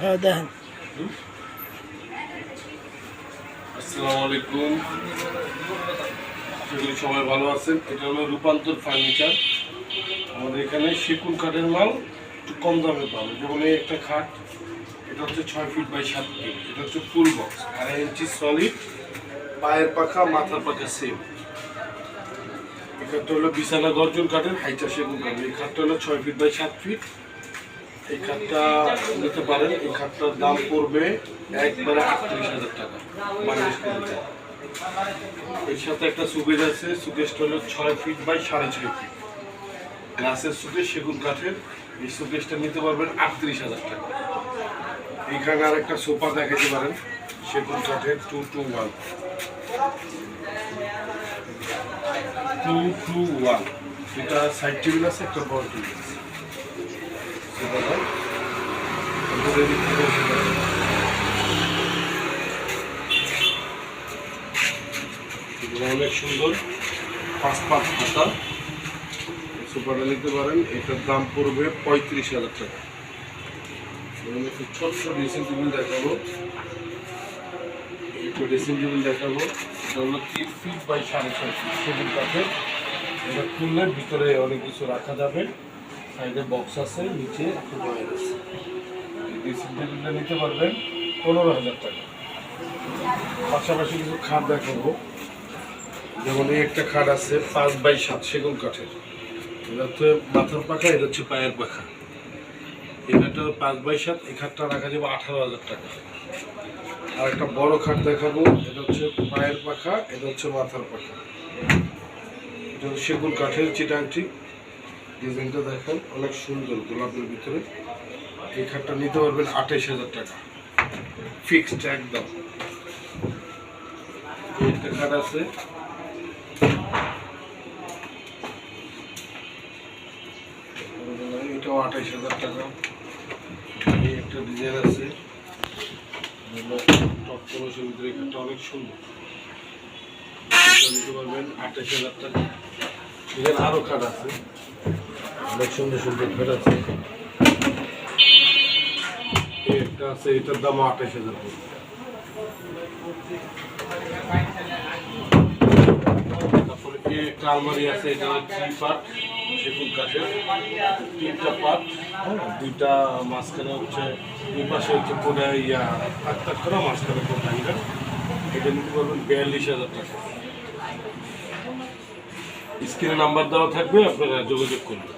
হ্যাঁ দেখেন। আসসালামু আলাইকুম। সবাই ভালো আছেন। এটা হলো রূপান্তর ফার্নিচার। আমাদের এখানে সেগুন কাঠের মাল একটু কম দামে পাবে। যেমন এই একটা খাট, এটা হচ্ছে ছয় ফিট বাই সাত ফিট এটা হচ্ছে ফুল বক্স আড়াই ইঞ্চি সলিড পায়ের পাখা, মাথার পাখা সেম এই হলো বিছানা গর্জন কাঠের, হাইচা সেগুন কাঠ এই খাটটা হলো ছয় ফিট বাই সাত ফিট এই খাটটা নিতে পারেন, এই খাটটার দাম পড়বে একবারে আটত্রিশ হাজার টাকা বাংলাদেশ এর সাথে একটা সুকেজ আছে সুকেজটা হলো ছয় ফিট বাই সাড়ে ছয় ফিট গ্লাসের সুকেজ সেগুন কাঠের, এই সুকেজটা নিতে পারবেন আটত্রিশ হাজার টাকা। এখানে আর একটা সোফা দেখাতে পারেন, সেগুন কাঠের two two one two two one এটা সাইড টেবিল আছে, একটা বড় টেবিল আছে। অনেক সুন্দর পাঁচ পাঁচ খাতা সুপারটা নিতে পারেন, এটার দাম পড়বে পঁয়ত্রিশ হাজার টাকা। একটু ছোট্ট ড্রেসিং টেবিল দেখাবো। একটু ড্রেসিং টেবিল দেখাবো। এটা হলো তিন ফিট বাই সাড়ে ছয় ফিট এটা খুললে ভিতরে অনেক কিছু রাখা যাবে। সাইডে বক্স আছে, নিচে আছে। টেবিলটা নিতে পারবেন পনেরো হাজার টাকা। পাশাপাশি কিছু খাট দেখাবো। যেমন এই একটা খাট আছে পাঁচ বাই সাত সেগুন কাঠের। এটা হচ্ছে মাথার পাখা, এটা হচ্ছে পায়ের পাখা। এটা পাঁচ বাই সাত, এই খাটটা রাখা যাবে আঠারো হাজার টাকা। আর একটা বড় খাট দেখাবো, এটা হচ্ছে পায়ের পাখা, এটা হচ্ছে মাথার পাখা। এটা সেগুন কাঠের চিটাংটি ডিজাইনটা দেখেন, অনেক সুন্দর গোলাপের ভিতরে। এই খাটটা নিতে পারবেন আঠাইশ হাজার টাকা। ফিক্সড একদম। একটা খাট আছে। এটাও আঠাইশ হাজার টাকা। এই একটা ডিজাইন আছে। টপ কলসের ভিতরে এই খাটটা অনেক সুন্দর। নিতে পারবেন আঠাইশ হাজার টাকা। এখানে আরও খাট আছে। অনেক সুন্দর সুন্দর খাট আছে। একটা আছে, এটার দাম আঠাইশ হাজার তারপরে একটা আলমারি আছে, এটা থ্রি পার্ট, সেগুন কাঠের। তিনটা পার্ট, দুইটা মাঝখানে হচ্ছে, দুই পাশে হচ্ছে কোনে ইয়া তাক করা মাঝখানে কোনটা এটা এটা নিতে হাজার টাকা। স্ক্রিনে নাম্বার দেওয়া থাকবে, আপনারা যোগাযোগ করবেন